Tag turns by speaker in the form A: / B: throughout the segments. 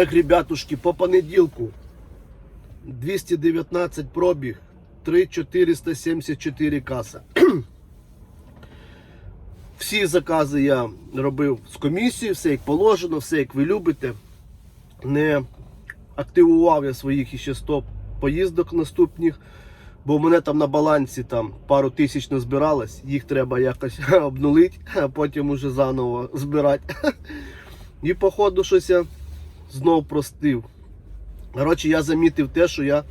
A: Ех, ребятушки, по понеділку 219 пробіг, 3474 каса. Всі закази я робив з комісією, все як положено, все як ви любите. Не активував я своїх іще 100 поїздок наступних, бо в мене там на балансі там пару тисяч назбиралось, їх треба якось обнулити, а потім уже заново збирати. І походу щось я знов простив. Коротше, я замітив те, що я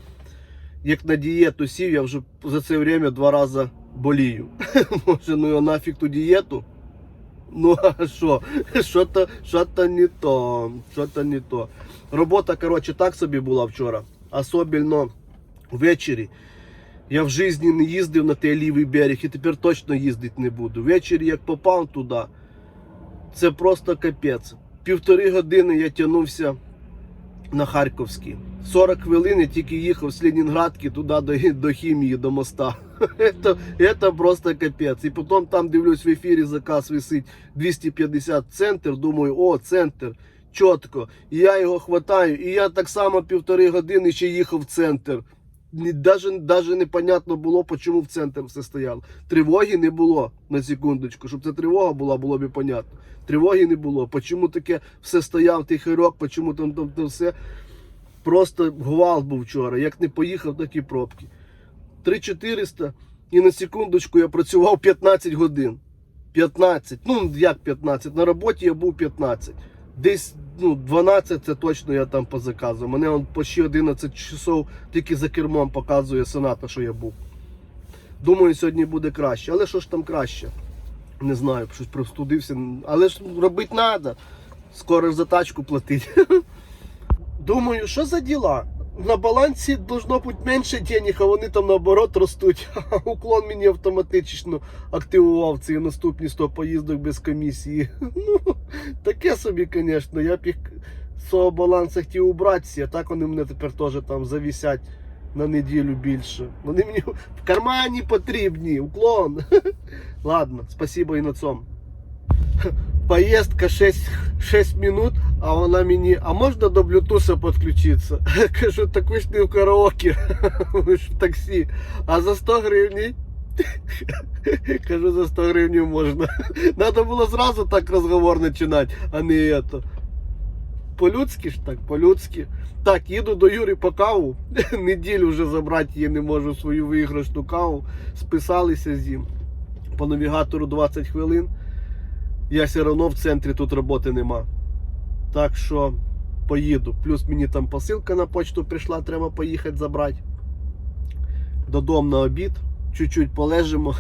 A: як на дієту сів, я вже за це время два рази болію. Може, ну його нафіг ту дієту. Ну а що? Що-то що-то не то. Що-то не то. Робота, коротше, так собі була вчора. Особливо ввечері. Я в житті не їздив на той лівий берег і тепер точно їздити не буду. Ввечері, як попав туди, це просто капець. Півтори години я тягнувся на Харківський. 40 хвилин я тільки їхав з Ленінградки туди до, до хімії, до моста. Это просто капець. І потім там дивлюсь в ефірі заказ висить 250 центр. Думаю, о, центр, чітко. І я його хватаю. І я так само півтори години ще їхав в центр. Даже, даже непонятно було, чому в центр все стояло. Тривоги не було на секундочку. Щоб це тривога була, було б понятно. Тривоги не було. Чому таке все стояв, тихий рок, чому там, там, там все. Просто гвалт був вчора. Як не поїхав, так і пробки. 3400 і на секундочку я працював 15 годин. 15. Ну, як 15? На роботі я був 15. Десь ну, 12 це точно я там по заказу. Мене он почти 11 часов тільки за кермом показує сената, що я був. Думаю, сьогодні буде краще. Але що ж там краще? Не знаю, щось простудився. Але ж робити треба. Скоро за тачку платити. Думаю, що за діла? На балансі должно бути менше денег, а вони там наоборот ростуть. Уклон мені автоматично активував ці наступні 100 поїздок без комісії. Ну, таке собі, звісно. Я б їх з свого балансу хотів убратися, а так вони мене тепер теж там завісять на неділю більше. Вони мені в кармані потрібні. Уклон. Ладно, спасибо і на цьому. Поездка 6, 6 минут, а вона мені, а можна до блютуса підключитися? Кажу, так ви ж не в караоке, ви ж в таксі. А за 100 гривень? Кажу, за 100 гривень можна. Надо було зразу так розговор починати, а не это. По-людськи ж так, по-людськи. Так, їду до Юри по каву. Неділю вже забрати її не можу свою виграшну каву. Списалися з ним. По навігатору 20 хвилин. Я все одно в центрі тут роботи нема. Так що поїду. Плюс мені там посилка на почту прийшла, треба поїхати забрати. Додому на обід. Чуть-чуть полежимо.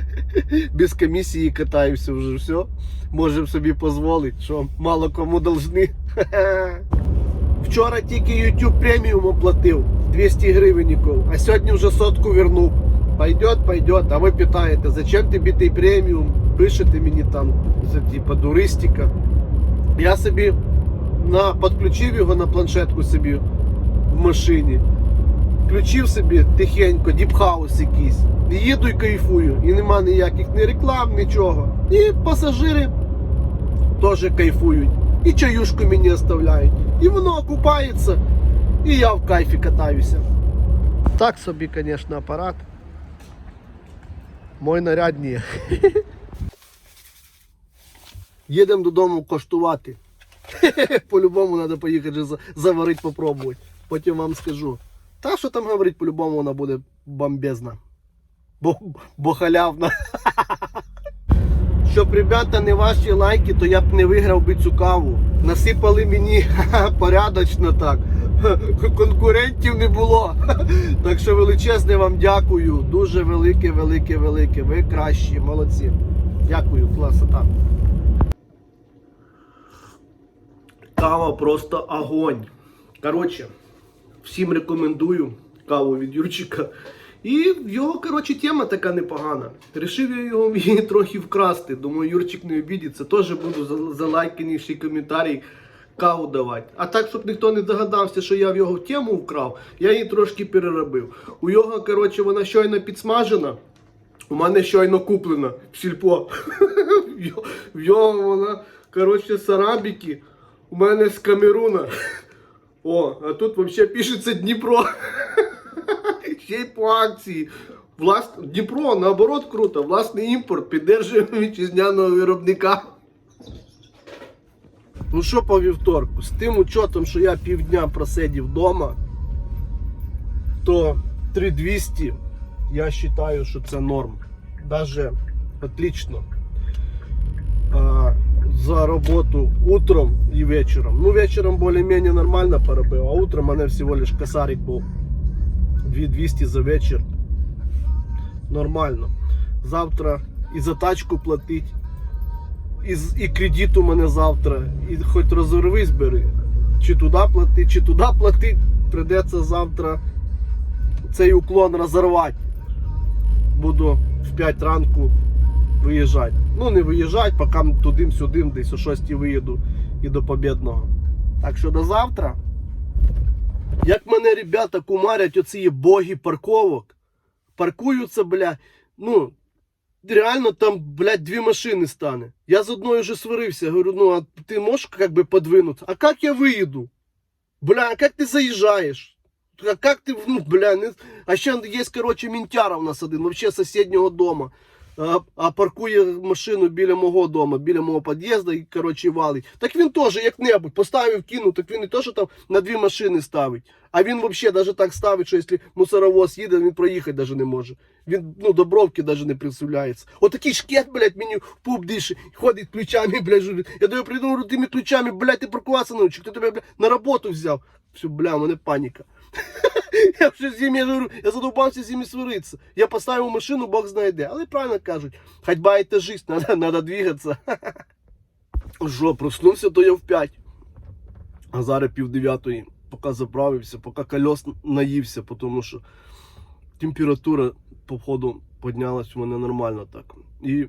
A: Без комісії катаюся вже все. Можемо собі дозволити, що мало кому должны. Вчора тільки YouTube преміум оплатив 200 гривенників, а сьогодні вже сотку вернув. Пойдет, пойдет. А ви питаєте, зачем тобі той преміум? Пишете мені там, це типа дуристика. Я собі на, підключив його на планшетку собі в машині. Включив собі тихенько, діпхаус якийсь. Їду і кайфую. І нема ніяких ні реклам, нічого. І пасажири теж кайфують. І чаюшку мені оставляють. І воно окупається. І я в кайфі катаюся. Так собі, звісно, апарат. Мой наряд ні. Їдемо додому коштувати. По-любому треба поїхати заварити, попробувати. Потім вам скажу. Та що там говорить, по-любому вона буде бомбезна. Бо, бо халявна. Щоб, ребята, не ваші лайки, то я б не виграв би цю каву. Насипали мені порядочно так. Конкурентів не було. Так що величезне вам дякую. Дуже велике, велике, велике. Ви кращі, молодці. Дякую, класота. Кава просто огонь. Коротше, всім рекомендую каву від Юрчика. І його, коротше, тема така непогана. Рішив я його її трохи вкрасти. Думаю, Юрчик не обідеться. Теж буду за, за лайканіший коментарій каву давати. А так, щоб ніхто не догадався, що я в його тему вкрав, я її трошки переробив. У його, коротше, вона щойно підсмажена. У мене щойно куплена в сільпо. В його- вона, коротше, з арабіки. У мене з Камеруна. О, а тут взагалі пишеться Дніпро. Ще й по акції. Влас... Дніпро, наоборот, круто. Власний імпорт, піддержуємо вітчизняного виробника. Ну що по вівторку? З тим учетом, що я півдня просидів вдома, то 3200 я вважаю, що це норм. Даже отлично. За роботу утром і вечором. Ну, вечором більш-менш нормально поробив, а утром мене всього лиш косарик був. 2200 за вечір. Нормально. Завтра і за тачку платить, і, і кредит у мене завтра, і хоч розорвись бери. Чи туди платить, чи туди платить, прийдеться завтра цей уклон розорвати. Буду в 5 ранку виїжджати. Ну, не виїжджати, поки туди-сюди, десь о 6 виїду і до Побєдного. Так що до завтра. Як мене ребята кумарять оці боги парковок, паркуються, бля, ну, реально там, блядь, дві машини стане. Я з одною вже сварився, говорю, ну, а ти можеш как бы подвинути? А как я выеду? Бля, а как ты заезжаешь? А как ты, ну, бля, не... а ще є, короче, мінтяра у нас один, вообще з сусіднього дома. А, паркує машину біля мого дому, біля мого під'їзду і, короче, валить. Так він теж як-небудь поставив, кинув, так він і теж там на дві машини ставить. А він взагалі навіть так ставить, що якщо мусоровоз їде, він проїхати навіть не може. Він ну, до бровки навіть не присуляється. Отакий шкет, блядь, мені пуп дише, ходить ключами, блядь, журить. Я до нього прийду, тими ключами, блядь, ти паркуватися навчив, хто тебе, блядь, на роботу взяв. Все, бля, у мене паніка. Я вже з ними, я говорю, я задовбався з ними сваритися. Я поставив машину, Бог знає де. Але правильно кажуть, ходьба это жизнь, надо, надо двигаться. Що, проснувся, то я в 5. А зараз пів дев'ятої, поки заправився, поки кольос наївся, тому що температура, походу, піднялась у мене нормально так. І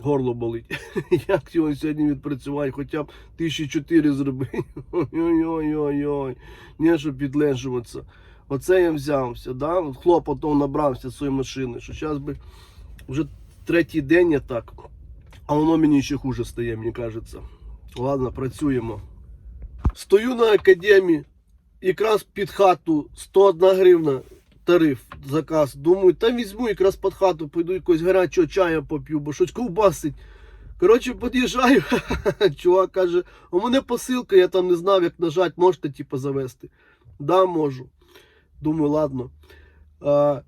A: горло болить. Як його сьогодні відпрацювати, хоча б тисячі чотири зробити. Ой-ой-ой-ой. Не, щоб підлежуватися. Оце я взявся, да? Хлопотом набрався своєї машини, що зараз би вже третій день я так, а воно мені ще хуже стає, мені кажеться. Ладно, працюємо. Стою на академії, якраз під хату 101 гривна тариф, заказ. Думаю, та візьму якраз під хату, пойду якогось гарячого чаю поп'ю, бо щось ковбасить. Коротше, під'їжджаю, чувак каже, у мене посилка, я там не знав, як нажати, можете типу, завести. Да, можу. Думаю, ладно. А,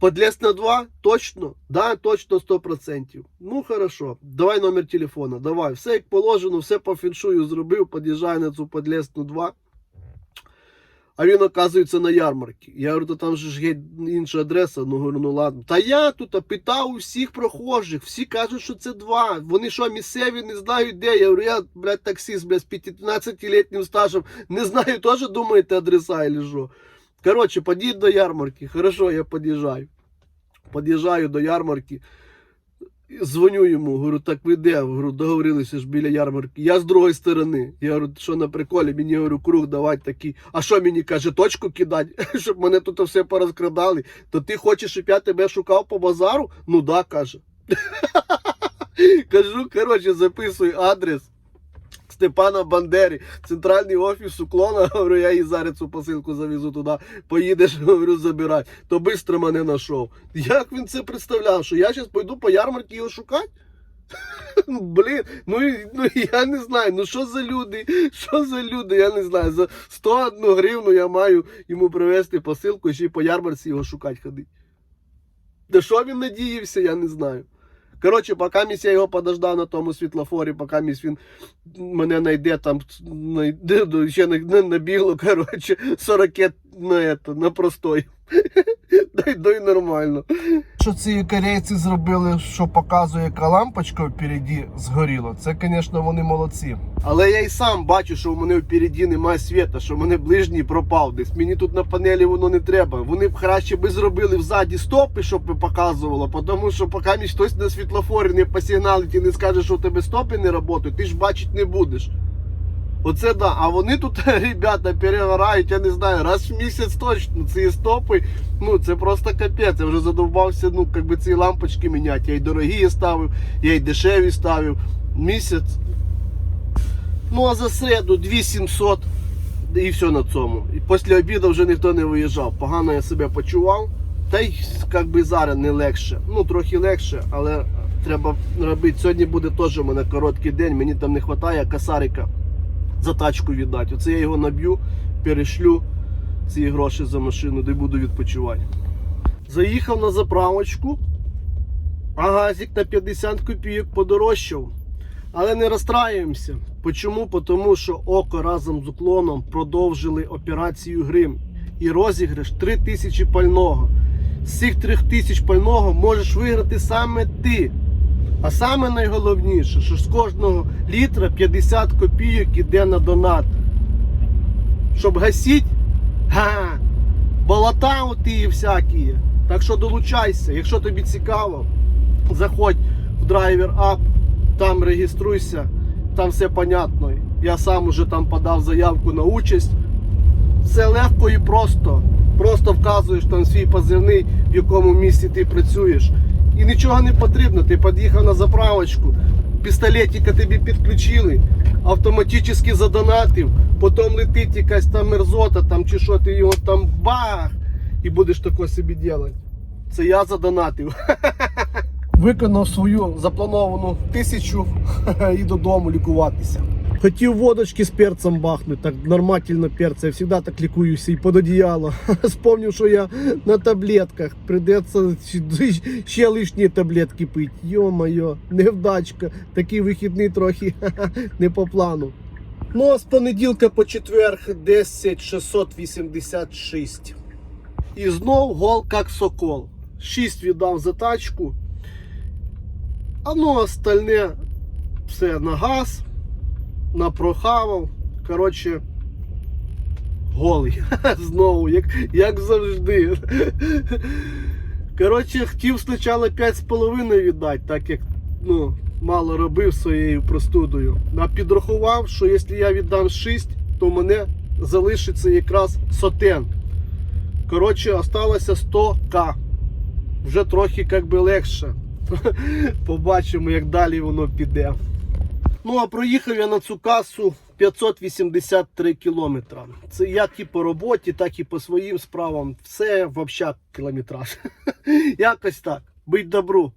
A: подлез на 2? Точно? Да, точно 100%. Ну, хорошо. Давай номер телефона, давай. Все як положено, все по фіншую зробив, під'їжджаю на цю подлесну 2. А він, оказується, на ярмарці. Я говорю, то там же ж є інша адреса. Ну, говорю, ну ладно. Та я тут питав у всіх прохожих, всі кажуть, що це два. Вони що, місцеві, не знають де. Я говорю, я, блядь, таксист, блядь, з 15-літнім стажем. Не знаю, теж думаєте адреса или що. Коротше, під'їдь до ярмарки. Хорошо, я під'їжджаю. Під'їжджаю до ярмарки. Дзвоню йому, говорю, так ви де? Говорю, договорилися ж біля ярмарки. Я з другої сторони. Я говорю, що на приколі, мені говорю, круг давати такий. А що мені каже, точку кидати, щоб мене тут все порозкрадали. То ти хочеш, щоб я тебе шукав по базару? Ну да, каже. Кажу, коротше, записуй адрес. Степана Бандери, центральний офіс уклона. Говорю, я їй зараз цю посилку завезу туди. Поїдеш, говорю, забирай. То швидко мене знайшов. Як він це представляв? Що я зараз пойду по ярмарці його шукати? Блін, ну, ну я не знаю, ну що за люди, що за люди, я не знаю. За 101 гривну я маю йому привезти посилку і ще й по ярмарці його шукати ходити. Да що він надіявся, я не знаю. Коротше, поки я його подождав на тому світлофорі, поки він мене знайде там, знайде, ну, ще не, набігло, коротше, 40 на, на простой. Дай, дай нормально. Що ці корейці зробили, що показує, яка лампочка впереді згоріла, це, звісно, вони молодці. Але я й сам бачу, що в мене впереді немає світа, що в мене ближній пропав десь. Мені тут на панелі воно не треба. Вони б краще би зробили взаді стопи, щоб би показувало, тому що поки мені хтось на світлофорі не посигналить і не скаже, що у тебе стопи не працюють, ти ж бачити не будеш. Оце да. А вони тут, ребята, перегорають, я не знаю, раз в місяць точно ці стопи. Ну це просто капець. Я вже задовбався, ну, як би ці лампочки міняти. Я й дорогі ставив, я й дешеві ставив. Місяць. Ну а за середу 2700 і все на цьому. І після обіду вже ніхто не виїжджав. Погано я себе почував. Та й як би зараз не легше. Ну трохи легше, але треба робити. Сьогодні буде теж у мене короткий день, мені там не вистачає касарика за тачку віддати. Оце я його наб'ю, перешлю ці гроші за машину, де буду відпочивати. Заїхав на заправочку, а газик на 50 копійок подорожчав. Але не розстраюємося. Почому? Тому що Око разом з уклоном продовжили операцію Грим і розіграш 3 тисячі пального. З цих 3 тисяч пального можеш виграти саме ти. А саме найголовніше, що з кожного літра 50 копійок іде на донат. Щоб гасіть, га, болота оті всякі. Так що долучайся, якщо тобі цікаво, заходь в драйвер ап, там реєструйся, там все понятно. Я сам уже там подав заявку на участь. Все легко і просто. Просто вказуєш там свій позивний, в якому місці ти працюєш. І нічого не потрібно. Ти під'їхав на заправочку, пістолетика тобі підключили, автоматично задонатив, потім летить якась там мерзота там, чи що ти його там бах! І будеш таке собі робити. Це я задонатив. Виконав свою заплановану тисячу і додому лікуватися. Хотів водочки з перцем бахнути, так нормально перця. Я завжди так лікуюся і під одіяло. Спомнив, що я на таблетках. Придеться ще- лишні таблетки пити. Йо-моє, невдачка. Такий вихідний трохи не по плану. Ну а з понеділка по четверг 10686. І знов гол як сокол. 6 віддав за тачку. А ну остальне все на газ, напрохавав. Коротше, голий. Знову, як, як завжди. Коротше, хотів спочатку 5,5 віддати, так як ну, мало робив своєю простудою. А підрахував, що якщо я віддам 6, то мене залишиться якраз сотен. Коротше, осталося 100к. Вже трохи як би легше. Побачимо, як далі воно піде. Ну, а проїхав я на цю касу 583 кілометра. Це як і по роботі, так і по своїм справам. Все в общак кілометраж. Якось так. Будь добру.